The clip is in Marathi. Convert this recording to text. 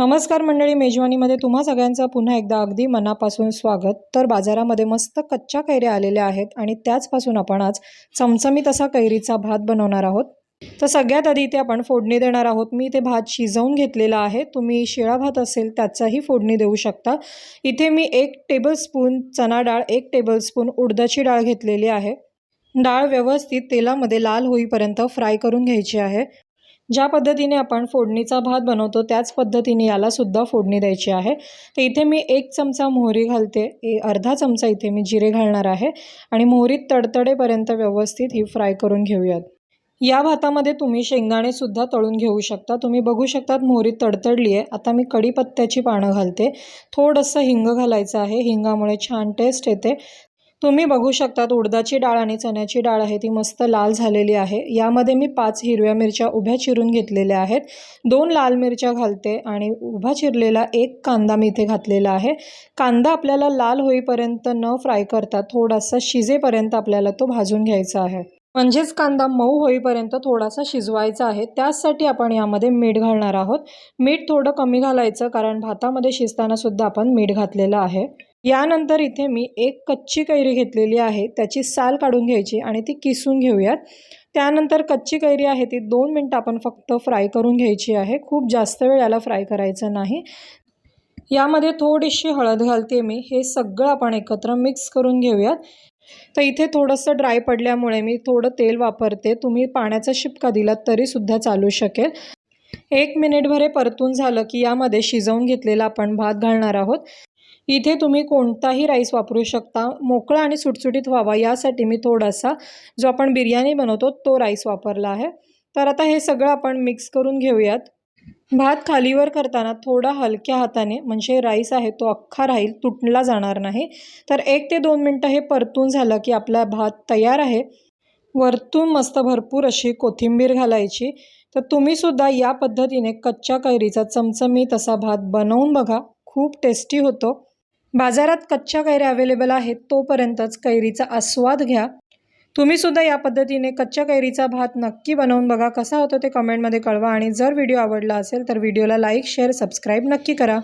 नमस्कार मंडळी मेजवानीमध्ये तुम्हा सगळ्यांचं पुन्हा एकदा अगदी मनापासून स्वागत. तर बाजारामध्ये मस्त कच्च्या कैऱ्या आलेल्या आहेत आणि त्याचपासून आपण आज चमचमीत असा कैरीचा भात बनवणार आहोत. तर सगळ्यात आधी इथे आपण फोडणी देणार आहोत. मी इथे भात शिजवून घेतलेला आहे. तुम्ही शिळा भात असेल त्याचाही फोडणी देऊ शकता. इथे मी एक टेबलस्पून चणा डाळ एक टेबलस्पून उडदाची डाळ घेतलेली आहे. डाळ व्यवस्थित तेलामध्ये लाल होईपर्यंत फ्राय करून घ्यायची आहे. ज्या पद्धतीने आपण फोडणीचा भात बनवतो त्याच पद्धतीने यालासुद्धा फोडणी द्यायची आहे. तर इथे मी एक चमचा मोहरी घालते. ए अर्धा चमचा इथे मी जिरे घालणार आहे आणि मोहरीत तडतडेपर्यंत व्यवस्थित ही फ्राय करून घेऊयात. या भातामध्ये तुम्ही शेंगदाणेसुद्धा तळून घेऊ शकता. तुम्ही बघू शकतात मोहरी तडतडली आहे. आता मी कढीपत्त्याची पानं घालते. थोडंसं हिंग घालायचं आहे. हिंगामुळे छान टेस्ट येते. तुम्ही बघू शकतात उडदाची डाळ आणि चण्याची डाळ आहे ती मस्त लाल झालेली आहे. यामध्ये मी पाच हिरव्या मिरच्या उभ्या चिरून घेतलेल्या आहेत. दोन लाल मिरच्या घालते आणि उभा चिरलेला एक कांदा मी इथे घातलेला आहे. कांदा आपल्याला लाल होईपर्यंत न फ्राय करता थोडासा शिजेपर्यंत आपल्याला तो भाजून घ्यायचा आहे. म्हणजेच कांदा मऊ होईपर्यंत थोडासा शिजवायचा आहे. त्याचसाठी आपण यामध्ये मीठ घालणार आहोत. मीठ थोडं कमी घालायचं कारण भातामध्ये शिजताना सुद्धा आपण मीठ घातलेलं आहे. यानंतर इथे मी एक कच्ची कैरी घेतलेली आहे त्याची साल काढून घ्यायची आणि ती किसून घेऊयात. त्यानंतर कच्ची कैरी आहे ती दोन मिनटं आपण फक्त फ्राय करून घ्यायची आहे. खूप जास्त वेळ याला फ्राय करायचं नाही. यामध्ये थोडीशी हळद घालते मी. हे सगळं आपण एकत्र मिक्स करून घेऊयात. तर इथे थोडंसं ड्राय पडल्यामुळे मी थोडं तेल वापरते. तुम्ही पाण्याचा शिपका दिलात तरीसुद्धा चालू शकेल. एक मिनिटभर हे परतून झालं की यामध्ये शिजवून घेतलेला आपण भात घालणार आहोत. इथे तुम्ही कोणताही राईस वापरू शकता. मोकळा आणि सुटसुटीत व्हावा यासाठी मी थोडासा जो आपण बिर्याणी बनवतो तो राईस वापरला आहे. तर आता हे सगळं आपण मिक्स करून घेऊयात. भात खालीवर करताना थोडा हलक्या हाताने म्हणजे राईस आहे तो अख्खा राहील तुटला जाणार नाही. तर एक ते दोन मिनटं हे परतून झालं की आपला भात तयार आहे. वरतून मस्त भरपूर अशी कोथिंबीर घालायची. तर तुम्हीसुद्धा या पद्धतीने कच्च्या कैरीचा चमचमीत असा भात बनवून बघा. खूप टेस्टी होतो. बाजारात कच्च्या कैऱ्या अवेलेबल आहेत तोपर्यंतच कैरीचा आस्वाद घ्या. तुम्हीसुद्धा या पद्धतीने कच्च्या कैरीचा भात नक्की बनवून बघा. कसा होतो ते कमेंटमध्ये कळवा. आणि जर व्हिडिओ आवडला असेल तर व्हिडिओला लाईक शेअर सबस्क्राईब नक्की करा.